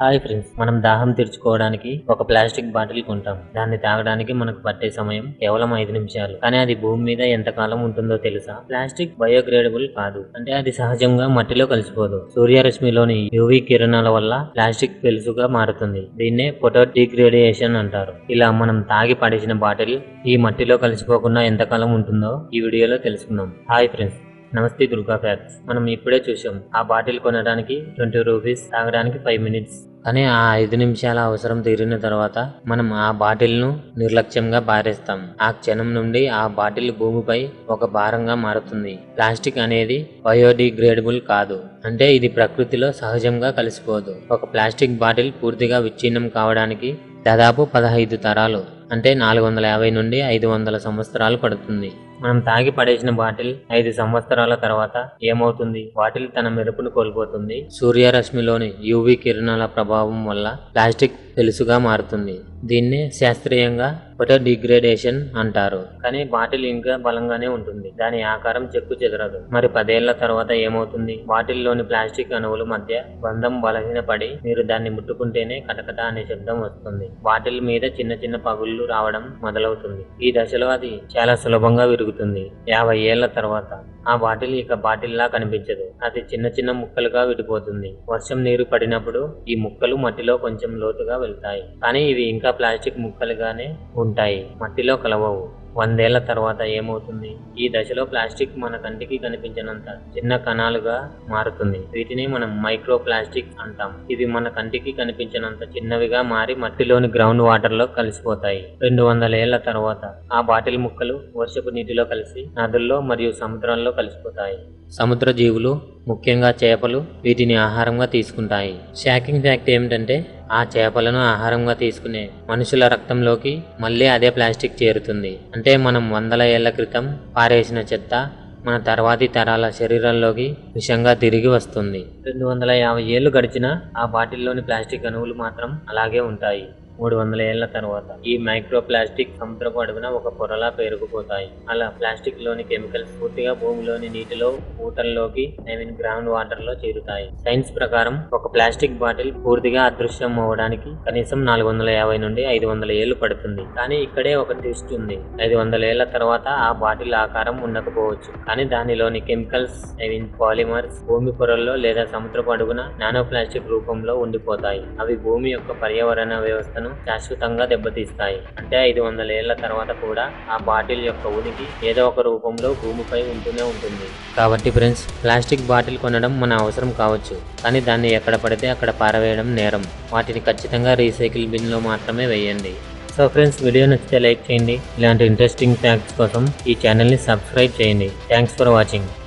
Hi friends మనం దాహం తీర్చుకోవడానికి ఒక ప్లాస్టిక్ బాటిల్ కొంటాం. దాన్ని తాగడానికి మనకు పట్టే సమయం కేవలం ఐదు నిమిషాలు. కానీ అది భూమి మీద ఎంతకాలం ఉంటుందో తెలుసా? ప్లాస్టిక్ బయోగ్రేడబుల్ కాదు. అంటే అది సహజంగా మట్టిలో కలిసిపోదు. సూర్యరశ్మిలోని యూవీ కిరణాల వల్ల ప్లాస్టిక్ పెలుసుగా మారుతుంది. దీన్నే ఫోటో డిగ్రేడియేషన్ అంటారు. ఇలా మనం తాగి పడేసిన బాటిల్ ఈ మట్టిలో కలిసిపోకుండా ఎంతకాలం ఉంటుందో ఈ వీడియోలో తెలుసుకుందాం. Hi friends. నమస్తే దుర్గా ఫ్యాక్స్ మనం ఇప్పుడే చూసాం ఆ బాటిల్ కొనడానికి ట్వంటీ రూపీస్ తాగడానికి ఫైవ్ మినిట్స్. కానీ ఆ ఐదు నిమిషాల అవసరం తీరిన తర్వాత మనం ఆ బాటిల్ను నిర్లక్ష్యంగా పారేస్తాం. ఆ క్షణం నుండి ఆ బాటిల్ భూమిపై ఒక భారంగా మారుతుంది. ప్లాస్టిక్ అనేది బయోడిగ్రేడబుల్ కాదు. అంటే ఇది ప్రకృతిలో సహజంగా కలిసిపోదు. ఒక ప్లాస్టిక్ బాటిల్ పూర్తిగా విచ్ఛిన్నం కావడానికి దాదాపు పదహైదు తరాలు అంటే నాలుగు వందల యాభై నుండి ఐదు వందల సంవత్సరాలు పడుతుంది. మనం తాగి పడేసిన బాటిల్ ఐదు సంవత్సరాల తర్వాత ఏమవుతుంది? బాటిల్ తన మెరుపును కోల్పోతుంది. సూర్యరశ్మిలోని యూవి కిరణాల ప్రభావం వల్ల ప్లాస్టిక్ తెలుసుగా మారుతుంది. దీన్నే శాస్త్రీయంగా ఫోటో డిగ్రేడేషన్ అంటారు. కానీ బాటిల్ ఇంకా బలంగానే ఉంటుంది. దాని ఆకారం చెక్కు చెదరదు. మరి పదేళ్ళ తర్వాత ఏమవుతుంది? బాటిల్లోని ప్లాస్టిక్ అణువుల మధ్య బంధం బలహీనపడి మీరు దాన్ని ముట్టుకుంటేనే కటకట అనే శబ్దం వస్తుంది. బాటిల్ మీద చిన్న చిన్న పగుళ్ళు రావడం మొదలవుతుంది. ఈ దశలో అది చాలా సులభంగా విరుగుతుంది యాభై ఏళ్ళ తర్వాత ఆ బాటిల్ ఇక బాటిల్లా కనిపించదు. అది చిన్న చిన్న ముక్కలుగా విడిపోతుంది. వర్షం నీరు పడినప్పుడు ఈ ముక్కలు మట్టిలో కొంచెం లోతుగా వెళ్తాయి. కానీ ఇవి ఇంకా ప్లాస్టిక్ ముక్కలుగానే ఉంటాయి. మట్టిలో కలవవు. వందేళ్ళ తర్వాత ఏమవుతుంది? ఈ దశలో ప్లాస్టిక్ మన కంటికి కనిపించినంత చిన్న కణాలుగా మారుతుంది. వీటిని మనం మైక్రో ప్లాస్టిక్ అంటాం. ఇవి మన కంటికి కనిపించినంత చిన్నవిగా మారి మట్టిలోని గ్రౌండ్ వాటర్లో కలిసిపోతాయి. రెండు వందల ఏళ్ళ తర్వాత ఆ బాటిల్ ముక్కలు వర్షపు నీటిలో కలిసి నదుల్లో మరియు సముద్రంలో కలిసిపోతాయి. సముద్ర జీవులు ముఖ్యంగా చేపలు వీటిని ఆహారంగా తీసుకుంటాయి. షాకింగ్ ఫ్యాక్ట్ ఏమిటంటే ఆ చేపలను ఆహారంగా తీసుకునే మనుషుల రక్తంలోకి మళ్ళీ అదే ప్లాస్టిక్ చేరుతుంది. అంటే మనం వందల ఏళ్ళ క్రితం పారేసిన చెత్త మన తర్వాతి తరాల శరీరంలోకి విషంగా తిరిగి వస్తుంది. రెండు వందల యాభై ఏళ్ళు గడిచినా ఆ బాటిల్లోని ప్లాస్టిక్ అణువులు మాత్రం అలాగే ఉంటాయి. మూడు వందల ఏళ్ళ తర్వాత ఈ మైక్రో ప్లాస్టిక్ సముద్రపు అడుగున ఒక పొరలా పేరుకుపోతాయి. అలా ప్లాస్టిక్లోని కెమికల్స్ పూర్తిగా భూమిలోని నీటిలో ఊటల్లోకి ఐ మీన్ గ్రౌండ్ వాటర్లో చేరుతాయి. సైన్స్ ప్రకారం ఒక ప్లాస్టిక్ బాటిల్ పూర్తిగా అదృశ్యం అవ్వడానికి కనీసం నాలుగు వందల యాభై నుండి ఐదు వందల ఏళ్ళు పడుతుంది. కానీ ఇక్కడే ఒక ట్విస్ట్ ఉంది. ఐదు వందల ఏళ్ళ తర్వాత ఆ బాటిల్ ఆకారం ఉండకపోవచ్చు. కానీ దానిలోని కెమికల్స్ ఐ మీన్ పాలిమర్స్ భూమి పొరల్లో లేదా సముద్రపు అడుగున నానో ప్లాస్టిక్ రూపంలో ఉండిపోతాయి. అవి భూమి యొక్క పర్యావరణ వ్యవస్థను శాశ్వతంగా దెబ్బతీస్తాయి. అంటే ఐదు వందల ఏళ్ళ తర్వాత కూడా ఆ బాటిల్ యొక్క ఉనికి ఏదో ఒక రూపంలో భూమిపై ఉంటూనే ఉంటుంది. కాబట్టి ఫ్రెండ్స్ ప్లాస్టిక్ బాటిల్ కొనడం మన అవసరం కావచ్చు. కానీ దాన్ని ఎక్కడ పడితే అక్కడ పారవేయడం నేరం. వాటిని ఖచ్చితంగా రీసైకిల్ బిన్లో మాత్రమే వేయండి. సో ఫ్రెండ్స్ వీడియో నచ్చితే లైక్ చేయండి. ఇలాంటి ఇంట్రెస్టింగ్ ఫ్యాక్ట్స్ కోసం ఈ ఛానల్ని సబ్స్క్రైబ్ చేయండి. Thanks for watching.